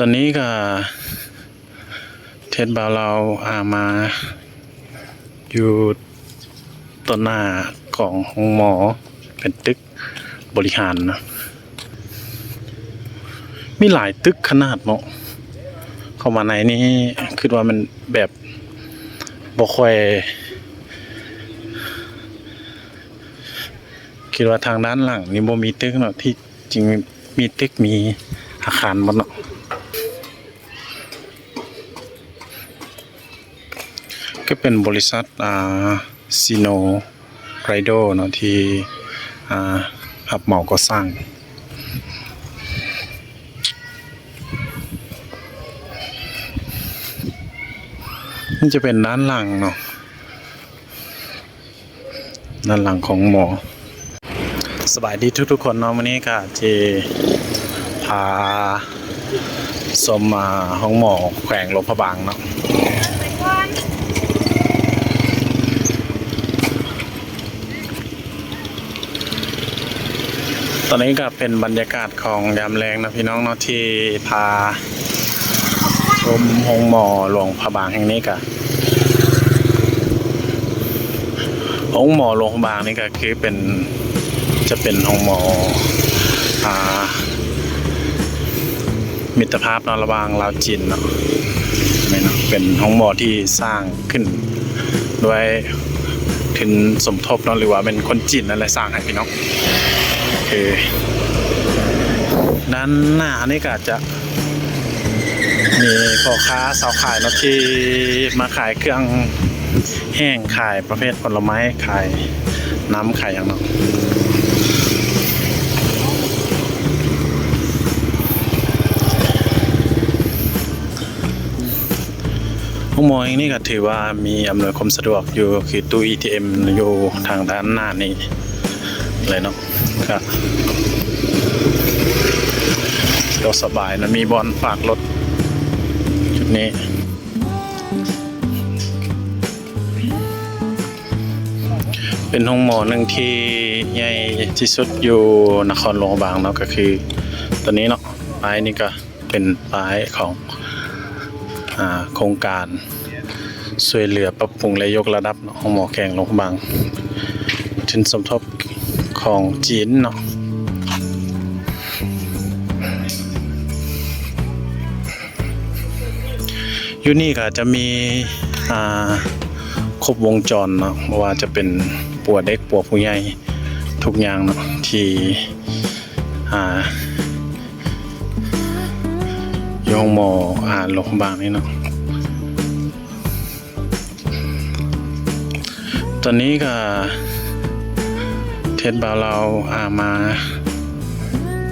ตอนนี้ก็เทศบาวเราอามาอยู่ต้นหน้าของห้องหมอเป็นตึกบริหารนะมีหลายตึกขนาดเนาะเข้ามาในนี้คือว่ามันแบบบ่ค่อยคิดว่าทางด้านหลังนี่บ่มีตึกเนาะที่จริงมีตึกมีอาคารหมดเนาะ ก็เป็นบริษัทอ่าซีโนไรโดเนาะที่อ่ารับเหมาก่อสร้างนี่จะเป็นด้านหลังเนาะด้านหลังของหมอ สบายดีทุกๆคนเนาะวันนี้ก็จะพาสมมาห้องหมอแขวงลวงพระบางเนาะ ตอนนี้ก็เป็นบรรยากาศของยามแรงนะพี่น้องเนาะที่พาชมห้องหมอหลวงพระบางแห่งนี้ก็ห้องหมอหลวงพระบางนี่ก็คือเป็นจะเป็นห้องหมออ่ามิตรภาพนระหว่างลาวจีนเนาะไม่เนาะเป็นห้องหมอที่สร้างขึ้นด้วย ทุนสมทบเนาะหรือว่าเป็นคนจีนนั่นแหละสร้างให้พี่น้องโอเคด้านหน้านี่ก็จจะมีพ่อค้าสาวขายเนาะที่มาขายเครื่องแห้งขายประเภทผลไม้ขายน้ำขายอย่างเนาะ ห้องมอเองนี่ก็ถือว่ามีอำนวยความสะดวกอยู่คือตู้ ATM อยู่ทางด้านหน้านี่เลยเนาะก็ก็สบายนะมีบอลฝากรถจุดนี้เป็นห้องหมอหนึ่งที่ใหญ่ที่สุดอยู่นครหลวงบางเนาะก็คือตัวนี้เนาะป้ายนี่ก็เป็นป้ายของ โครงการช่วยเหลือปรับปรุงและยกระดับของหมอแกงลงบางทุนสมทบของจีนเนาะอยู่นี่ก็จะมีครบวงจรเนาะว่าจะเป็นปัวเด็กปัวผู้ใหญ่ทุกอย่างเนาะที่อ่า ยองมออ่านโรงพยาบาลนี่เนาะตอนนี้ก็เทศบาวเราอามา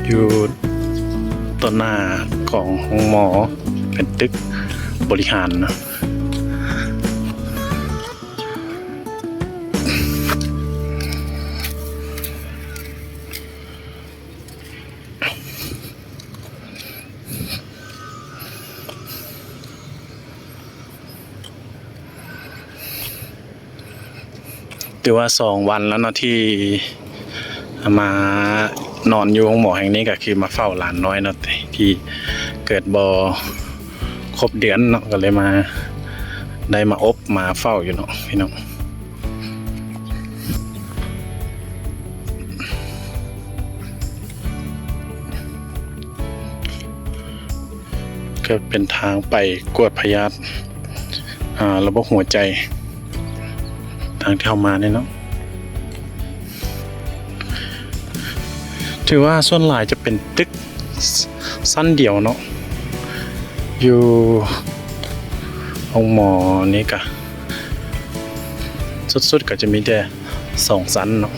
อยู่ต้นหน้าของห้องหมอเป็นตึกบริหารเนาะ ถือว่าสองวันแล้วเนาะที่มานอนอยู่ห้องหมอแห่งนี้ก็คือมาเฝ้าหลานน้อยเนาะที่เกิดบอครบเดือนเนาะก็เลยมาได้มาอบมาเฝ้าอยู่เนาะพี่น้องก็เป็นทางไปกวดพยาธิระบบหัวใจางที่เข้ามาเนี่ยเนาะถือว่าส่วนหลายจะเป็นตึกสั้นเดียวเนาะอยู่ห้องหมอนี่กะสุดๆก็จะมีแต่สองสันเนาะ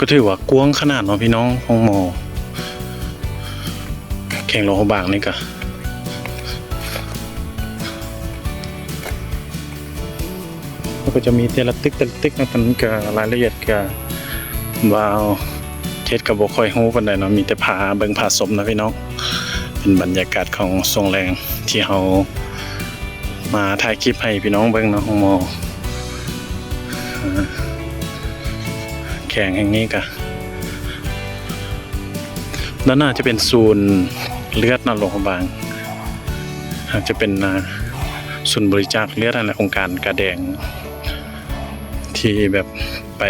ก็ถือว่ากว้างขนาดเนาะพี่น้องห้องหมอแข่งโลหะบางนี่กะ แล้วก็จะมีแต่ละตึกแต่ละตึกนะมันก็รายละเอียดก็ว้าวเทศกับบคอยฮู้ปานใดเนาะมีแต่ผาเบิงผาสมนะพี่น้องเป็นบรรยากาศของทรงแรงที่เฮามาถ่ายคลิปให้พี่น้องเบิ่งเนาะของมอแข่งแห่งนี้ก็ด้านหน้าจะเป็นศูนย์เลือดนโรงพยาบาลอาจจะเป็นศูนย์บริจาคเลือดอะไรองค์การกระแดง ที่แบบไป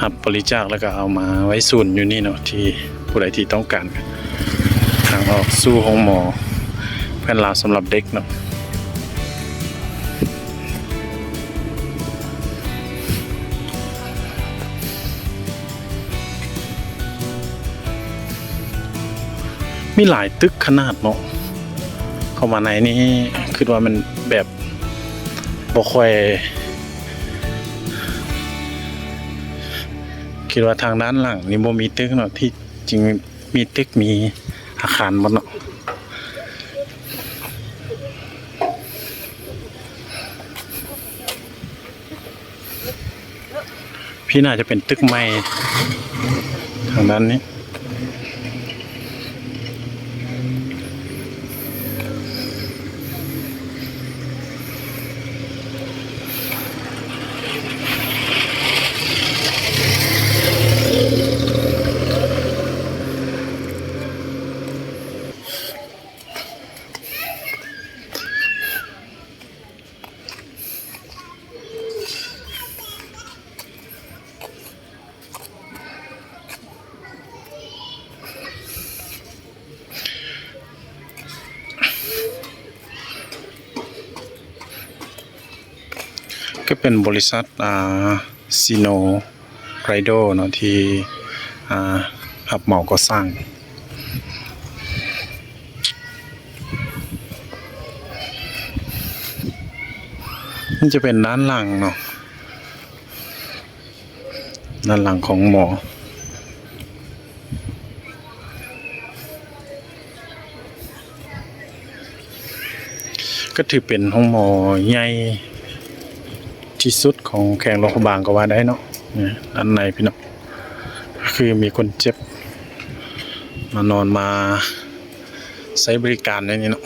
หับบริจาคแล้วก็เอามาไว้ศูนย์อยู่นี่เนาะที่ผู้ใดที่ต้องการทางออกสู่ห้องหมอเพื่อนลาวสำหรับเด็กเนาะมีหลายตึกขนาดเนาะเข้ามาในนี้คือว่ามันแบบบ่ค่อย คิดว่าทางด้านหลังนี่บ่มีตึกเนาะที่จริงมีตึกมีอาคารบ่เนาะพี่น่าจะเป็นตึกใหม่ทางด้านนี้ ก็เป็นบริษัทอ่าซีโนไรโดเนาะที่อ่าหับเหมาก่อสร้างนี่จะเป็นด้านหลังเนาะด้านหลังของหมอก็ถือเป็นห้องหมอใหญ่ ที่สุดของแข่งโรงพยาบาลก็ว่าได้เนาะนี่ด้านในพี่น้องก็คือมีคนเจ็บ มานอนมาใช้บริการในนี้เนาะ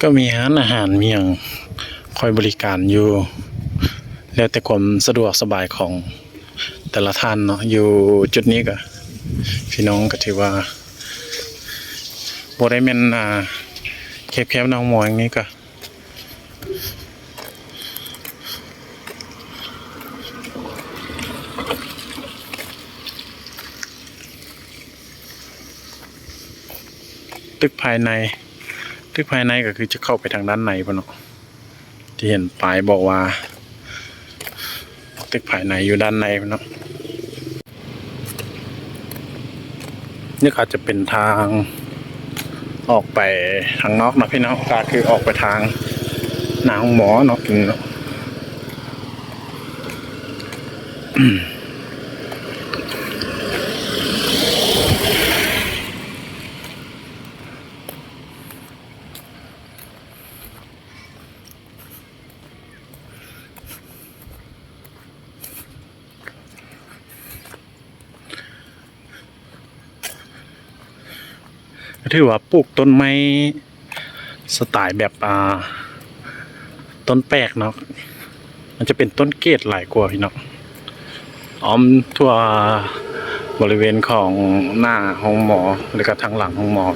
ก็มีร้านอาหารมีอย่างคอยบริการอยู่ แล้วแต่ความสะดวกสบายของแต่ละท่านเนาะอยู่จุดนี้ก็พี่น้องก็ถือว่าบ่ได้แม่นอ่าแคบๆน้องมออย่างนี้ก็ ตึกภายใน ตึกภายในก็คือจะเข้าไปทางด้านในปะเนาะที่เห็นป้ายบอกว่า ตึกภายในอยู่ด้านในปะเนาะนี่อาจจะเป็นทางออกไปทางนอกนะพี่น้องก็คือออกไปทางนางหมอเนาะเนาะ ถือว่าปลูกต้นไม้สไตล์แบบอ่าต้นแปลกเนาะมันจะเป็นต้นเกตหลายกว่าพี่เนาะอ้อมทั่วบริเวณของหน้าห้องหมอหรือก็ทางหลังห้องหมอ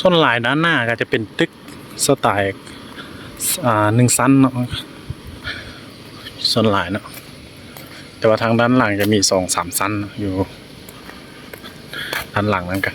ส่วนหลายด้านหน้าก็จะเป็นตึกสไตล์ อ่าหนึ่งสั้นเนาะส่วนหลายเนาะแต่ว่าทางด้านหลังจะมีสองสามสั้นอยู่ด้านหลังนั่นกัน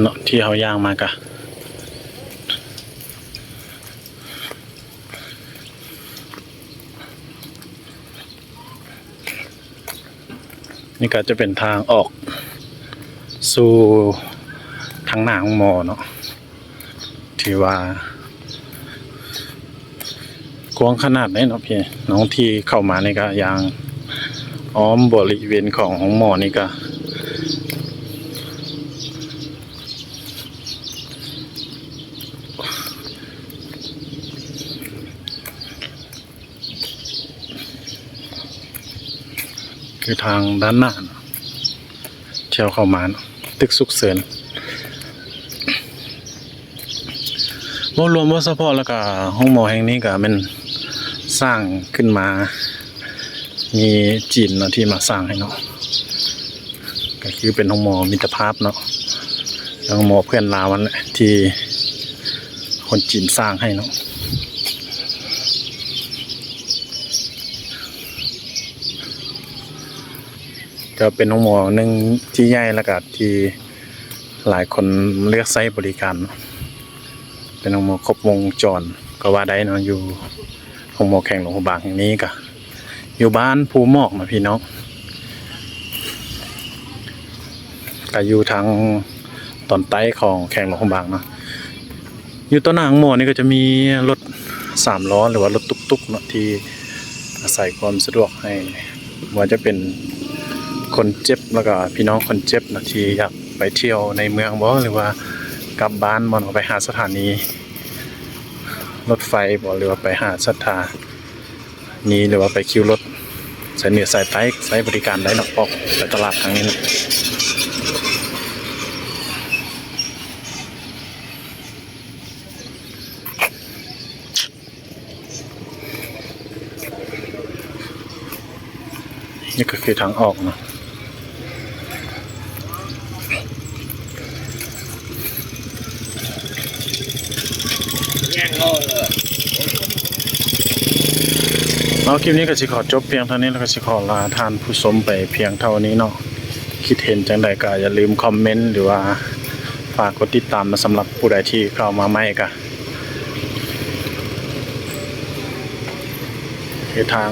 เนาะที่เขาย่างมากะนี่ก็จะเป็นทางออก สู่ทางหน้าของหมอเนาะที่ว่ากว้างขนาดไหนเนาะพี่น้องที่เข้ามานี่ก็ยางอ้อมบริเวณของของหมอนี่ก็ คือทางด้านหน้าเนอะเที่ยวเข้ามาตึกสุกเสริญรวมรวมว่าเฉพาะแล้วก็ห้องหมอแห่งนี้ก็มันสร้างขึ้นมา มีจีนเนาะที่มาสร้างให้เนาะก็คือเป็นห้องหมอมิตรภาพเนาะห้องหมอเพื่อนลาวันแหละที่คนจีนสร้างให้เนาะ ก็เป็นห้องหมอหนึ่งที่ใหญ่แล้วก็ที่หลายคนเลือกใช้บริการ เป็นห้องหมอครบวงจร ก็ว่าได้เนาะอยู่ห้องหมอแข่งหลวงพระบางแห่งนี้ก็อยู่บ้านภูหมอกนะพี่น้องก็อยู่ทางตอนใต้ของแข่งหลวงพระบางเนาะอยู่ต้นหางหมอนี่ก็จะมีรถสามล้อหรือว่ารถตุกๆเนาะที่อาศัยความสะดวกให้ว่าจะเป็น คนเจ็บแล้วก็พี่น้องคนเจ็บนะที่อยากไปเที่ยวในเมืองบ่หรือว่ากลับบ้านบ่เนาะไปหาสถานี รถไฟบ่หรือว่าไปหาสถานีหรือว่าไปคิวรถสายเหนือสายใต้ใช้บริการได้นาะออกไปตลาดทางนี้นะนี่ก็คือทางออกเนาะ เอาคลิปนี้ก็สิขอจบเพียงเท่านี้แล้วก็สิขอลาทานผู้ชมไปเพียงเท่านี้เนาะคิดเห็นจังใดก็อย่าลืมคอมเมนต์หรือว่าฝากกดติดตามมาสำหรับผู้ใดที่เข้ามาใหม่ก็คือทาง